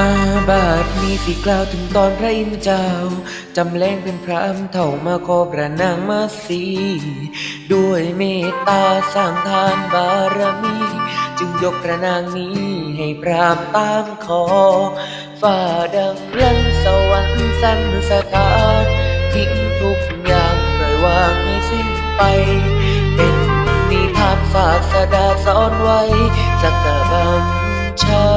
มาบาดนี้สิกล่าวถึงตอนพระอินทร์เจ้า จำแรงเป็นพระอำเท่ามาขอพระนางมาสีด้วยเมตตาสร้างทานบารมี จึงยกพระนางนี้ให้พรามตามขอ ฝ่าดังลันสวรรค์สันสถานทิ้งทุกอย่างปล่อยวางให้สิ้นไป เป็นนิทานศาสดาสอนไว้สักการะชา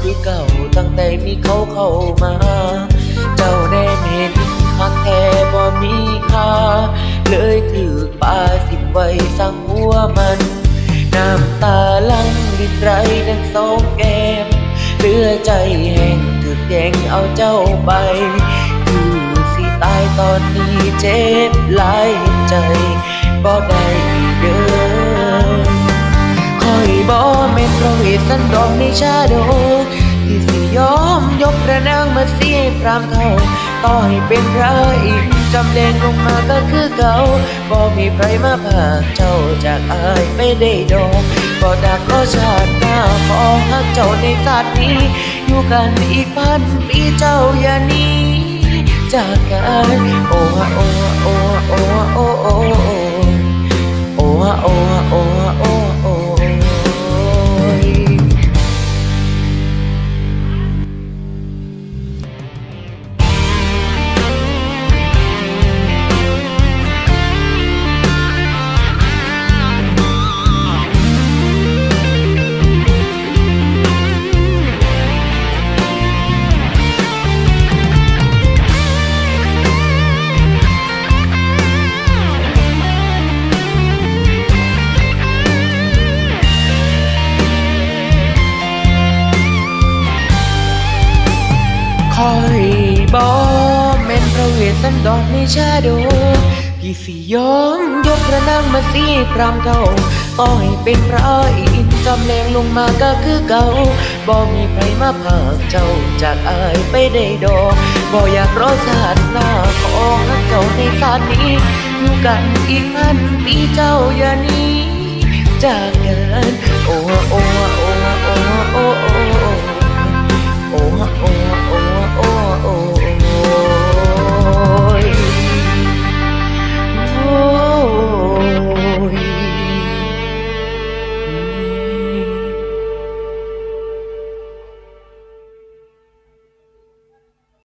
คือเก่าตั้งแต่มีเขาเข้ามา เจ้าแน่เห็นคักแท้บ่มีค่า เลยถือปาสิบไว้สั่งหัวมัน น้ำตาลังรินไรดังสองแก้มเหลือใจแห้งถึกแย่งเอาเจ้าไปคือสิตายตอนนี้เจ็บหลายใจบ่ได้ แม่นเพราะเหตุสันดอนในชาโดที่สิยอมยกพระนางมาเสียพรามเท่าต่อให้เป็นพระอินจำแรงลงมาก็คือเก่าบ่มีใครมาพาเจ้าจากอายไม่ได้ดอกบ่ดักก็ชาติหน้าขอฮักเจ้าในชาตนี้ อยู่กันอีกพันปีเจ้าอย่าหนี้จากกันโอ้โอ้โอ้โอ้โอ้โอ้ คอยบอแม่นพระเวสสันดรในชาดกพี่สิยอมยกพระนางมาสีพรามเท่าต่อให้เป็นพระอินจำแรงลงมาก็คือเก่าบ่มีใครมาพากเจ้าจากอายไปได้ดอกบ่อยากรอชาติหน้าขอฮักเจ้าในชาตินี้อยู่กันอีกพันปีเจ้าอย่าหนี้จากกันโอ้โอ้โอ้โอ้โอ้